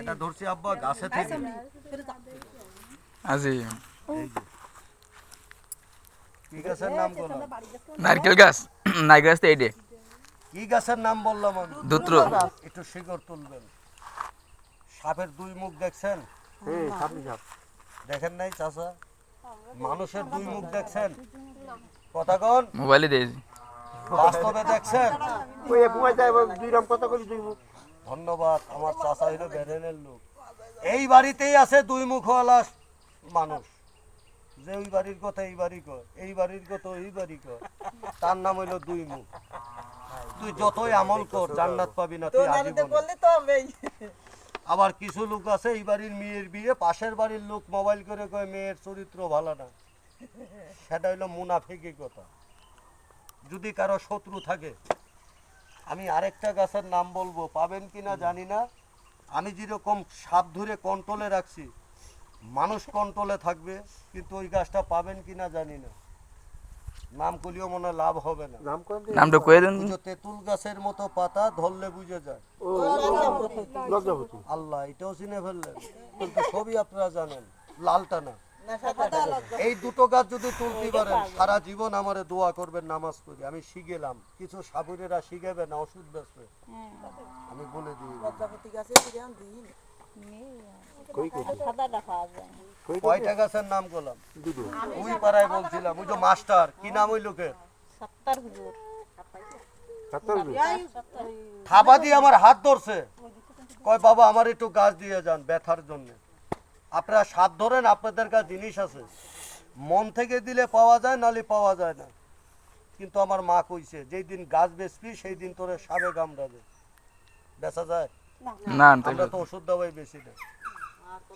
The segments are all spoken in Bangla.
এটা ধরছি আব্বা গাছে থেকে। আজি। কি গাছের নাম বললাম নারকেল গাছ। নারকেল গাছ তো কি গাছের নাম বললাম আমি? দুত্র। একটু শিকড় তুলবেন। সাপের দুই মুখ দেখছেন? হ্যাঁ দেখেন নাই চাচা? মানুষের দুই মুখ দেখছেন? কথা কন। মোবাইলে দিয়েছি বাস্তবে দেখছেন? দুই রকম কথা করি দুই মুখ। ধন্যবাদ আমার চাচা হইল বেরেনের লোক। এই বাড়িতেই আছে দুই মুখওয়ালা মানুষ। যে ওই বাড়ির কথা এই বাড়ি কয় এই বাড়ির কথা এই বাড়ি কয়। তার নাম হইল দুই মুখ। তুই যতই আমল কর জান্নাত পাবি না তুই আজীবন। বললে তো হবেই আবার কিছু লোক আছে এই বাড়ির মেয়ের বিয়ে পাশের বাড়ির লোক মোবাইল করে কয় মেয়ের চরিত্র ভালো না। সেটা হইল মুনাফিকি কথা। যদি কারও শত্রু থাকে আমি আরেকটা গাছের নাম বলব পাবেন কিনা জানি না। আমি যেরকম সাপ ধরে কন্ট্রোলে রাখছি মানুষ কন্ট্রোলে থাকবে কিন্তু ওই গাছটা পাবেন কিনা জানি না। নাম করলেও মনে হয় লাভ হবে না। নামটা কয়ে দেন। তেঁতুল গাছের মতো পাতা ধরলে বুঝে যায়। আল্লাহ এটাও চিনে ফেললেন। কিন্তু সবই আপনারা জানেন লালটা না। এই দুটো গাছ যদি তুলতে পারেন সারা জীবন আমারে দোয়া করবেন নামাজ পড়ি। আমি শিখেলাম। কিছু সাবুরেরা শিখাবে না ওষুধ বেসবে আমি বলে দিই। প্রজাপতি গাছে কিরম দিন। কই কই? কই কয়টা গাছের নাম করলাম? দুটো। ওই পাড়ায় বলছিলাম ওই যে মাস্টার কি নাম ওই লোকের? থাবা দিয়ে আমার হাত ধরছে। কয় বাবা আমার একটু গাছ দিয়ে যান ব্যথার জন্য। আপনারা সাপ ধরেন আপনাদের কাছে জিনিস আছে। মন থেকে দিলে পাওয়া যায় নালে পাওয়া যায় না। কিন্তু আমার মা কইছে যেই দিন গাছ বেচবি সেই দিন তোরে সাবে গাম কামড়াবে বেচা যায়? না আমরা তো ওষুধ দাওয়াই বেশি না।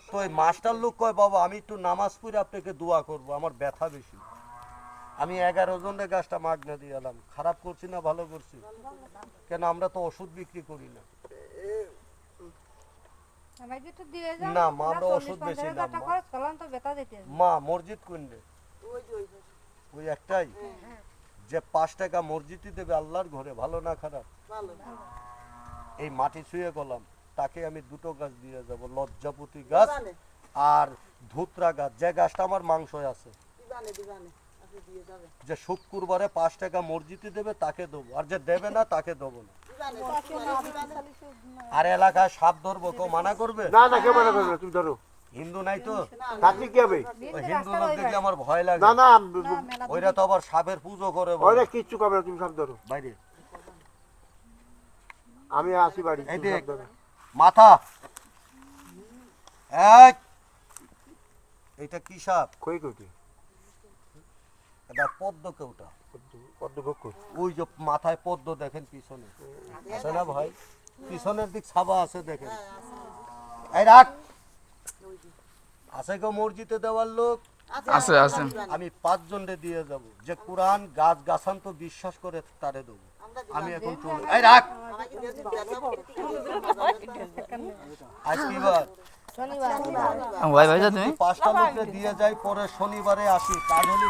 তো ওই মাস্টার লোক কয় বাবা আমি একটু নামাজ পড়ে আপনাকে দোয়া করব আমার ব্যথা বেশি। আমি এগারো জনের গাছটা মাগনা দিয়ে এলাম। খারাপ করছি না ভালো করছি? কেন আমরা তো ওষুধ বিক্রি করি না আমাকে একটু দিয়ে যাও না, মা, আমরা ওষুধ বেশি মা। মসজিদ কোনবে ওই একটাই? যে পাঁচ টাকা মসজিদই দেবে আল্লাহর ঘরে ভালো না খারাপ? এই মাটি ছুঁয়ে গেলাম তাকে আমি দুটো গাছ দিয়ে যাব লজ্জাপতি গাছ আর ধুতরা গাছ। যে গাছটা আমার মাংস আছে। যে শুক্রবারে পাঁচ টাকা মসজিদে দেবে তাকে দেবো। আর যে দেবে না তাকে দেবো না। আর এলাকায় সাপ ধরবো কেউ মানা করবে? না না কেউ মানা করবে তুমি ধরো। হিন্দু নাই তো? থাকলে কি হবে? হিন্দু লোক দেখলে আমার ভয় লাগে। না না ওইরা তো আবার সাপের পুজো করে বলে। কিচ্ছু করবে তুমি সাপ ধরো। বাইরে। আমি আসি বাড়ি এই দেখ। মাথা। এই! এটা কি সাপ? কই কই এটা পদ্ম কেউটা ওই যে মাথায় পদ্ম দেখেন পিছনে। আছে না ভাই? পিছনের দিক সাবা আছে দেখেন। এই রাখ। আছে কেউ মসজিদে দেওয়ার লোক? আছে আছে। আমি দিয়ে যাব। যে কোরআন গাছ গাছান তো বিশ্বাস করে তারে দেবো। আমি এখন চলে এই রাখ। আমাকে দিয়ে দিন আজ কি বার? শনিবার ভাই ভাই তুমি? পাঁচটা লোককে দিয়ে যাই পরে শনিবারে আসি। কাজ হলে।